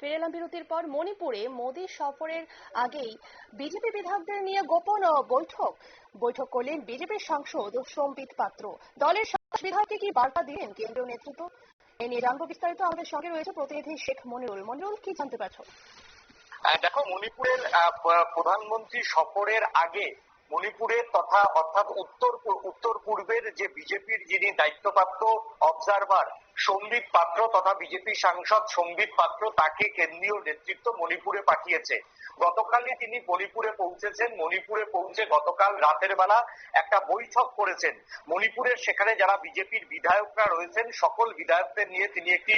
ফিরে বিরতির পর মণিপুরে মোদী সফরের আগেই বিজেপি বিধায়কদের নিয়ে গোপন বৈঠক। বৈঠক করলেন বিজেপির সাংসদ সম্বিত পাত্র। দলের বিধায়ককে কি বার্তা দিলেন কেন্দ্রীয় নেতৃত্ব? এ নিয়ে জানব বিস্তারিত। আমাদের সঙ্গে রয়েছে প্রতিনিধি শেখ মনিরুল। মনিরুল, কি জানতে পারছ? দেখো, মণিপুরের প্রধানমন্ত্রী সফরের আগে মণিপুরের তথা অর্থাৎ উত্তর উত্তর পূর্বের যে বিজেপির যিনি দায়িত্বপ্রাপ্ত অবজারভার সম্বিত পাত্র তথা বিজেপি সাংসদ সম্বিত পাত্র, তাকে কেন্দ্রীয় নেতৃত্ব মণিপুরে পাঠিয়েছে। গতকালই তিনি মণিপুরে পৌঁছেছেন। মণিপুরে পৌঁছে গতকাল রাতের বেলা একটা বৈঠক করেছেন। মণিপুরের সেখানে যারা বিজেপির বিধায়করা রয়েছেন, সকল বিধায়কদের নিয়ে তিনি একটি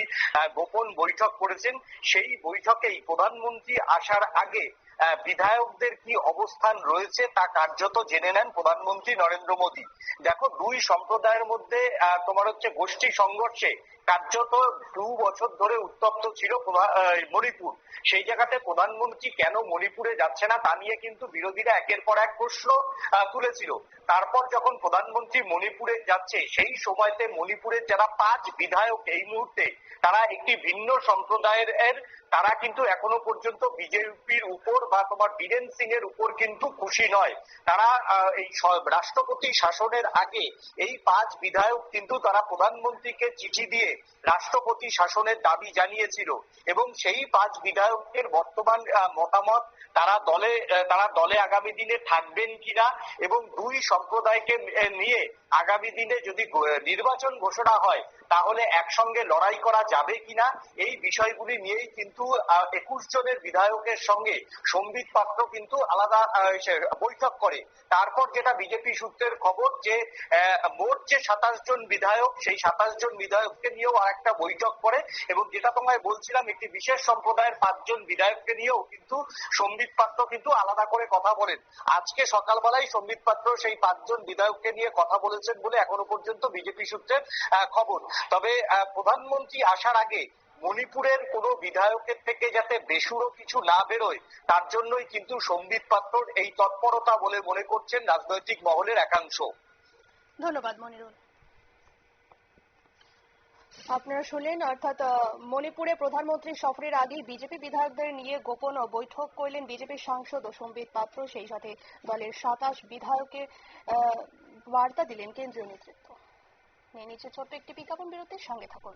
গোপন বৈঠক করেছেন। সেই বৈঠকেই প্রধানমন্ত্রী আসার আগে বিধায়কদের কি অবস্থান রয়েছে তা কার্যত জেনে নেন প্রধানমন্ত্রী নরেন্দ্র মোদী। দেখো, দুই সম্প্রদায়ের মধ্যে তোমার হচ্ছে গোষ্ঠী সংঘর্ষে কার্যত দু বছর ধরে উত্তপ্ত ছিল মণিপুর। সেই জায়গাতে প্রধানমন্ত্রী কেন মণিপুরে যাচ্ছে না তা নিয়ে কিন্তু বিরোধীরা একের পর এক প্রশ্ন তুলেছিল। তারপর যখন প্রধানমন্ত্রী মণিপুরে যাচ্ছে, সেই সময়তে মণিপুরের যারা পাঁচ বিধায়ক এই মুহূর্তে, তারা একটি ভিন্ন সম্প্রদায়ের এর। তারা কিন্তু এখনও পর্যন্ত বিজেপির উপর বা তোমার বীরেন সিং এর উপর কিন্তু খুশি নয়। তারা এই রাষ্ট্রপতি শাসনের আগে এই পাঁচ বিধায়ক কিন্তু তারা প্রধানমন্ত্রীকে চিঠি দিয়ে রাষ্ট্রপতি শাসনের দাবি জানিয়েছিল এবং সেই পাঁচ বিধায়কের বর্তমান মতামত তারা দলে তারা দলে আগামী দিনে থাকবেন কিনা এবং দুই সম্প্রদায়কে নিয়ে আগামী দিনে যদি নির্বাচন ঘোষণা হয় তাহলে একসঙ্গে লড়াই করা যাবে কিনা এই বিষয়গুলি নিয়েই কিন্তু একুশ জনের বিধায়কের সঙ্গে সম্বিত পাত্র কিন্তু আলাদা বৈঠক করে। তারপর যেটা বিজেপি সূত্রের খবর যে মোট যে সাতাশ জন বিধায়ক, সেই সাতাশ জন বিধায়ককে নিয়েও আর একটা বৈঠক করে এবং যেটা তোমায় বলছিলাম, একটি বিশেষ সম্প্রদায়ের পাঁচজন বিধায়ককে নিয়েও কিন্তু সম্বিত পাত্র কিন্তু আলাদা করে কথা বলেন। আজকে সকালবেলায় সম্বিত পাত্র সেই পাঁচজন বিধায়ককে নিয়ে কথা বলেছেন বলে এখনও পর্যন্ত বিজেপি সূত্রের খবর। তবে প্রধানমন্ত্রী আসার আগে মণিপুরের কোনো বিধায়কের থেকে যাতে বেসুরো কিছু না বেরোয়, তার জন্যই কিন্তু সম্বিত পাত্রর এই তৎপরতা বলে মনে করছেন রাজনৈতিক মহলের একাংশ। ধন্যবাদ, মনিরুল। আপনারা শুনলেন, অর্থাৎ মণিপুরে প্রধানমন্ত্রী সফরের আগে বিজেপি বিধায়কদের নিয়ে গোপন বৈঠক করলেন বিজেপি সাংসদ ও সম্বিত পাত্র। সেই সাথে দলের সাতাশ বিধায়কের বার্তা দিলেন কেন্দ্রীয় নেতৃত্ব। নিয়ে নিচ্ছে ছোট্ট একটি বিজ্ঞাপন বিরতির সঙ্গে থাকুন।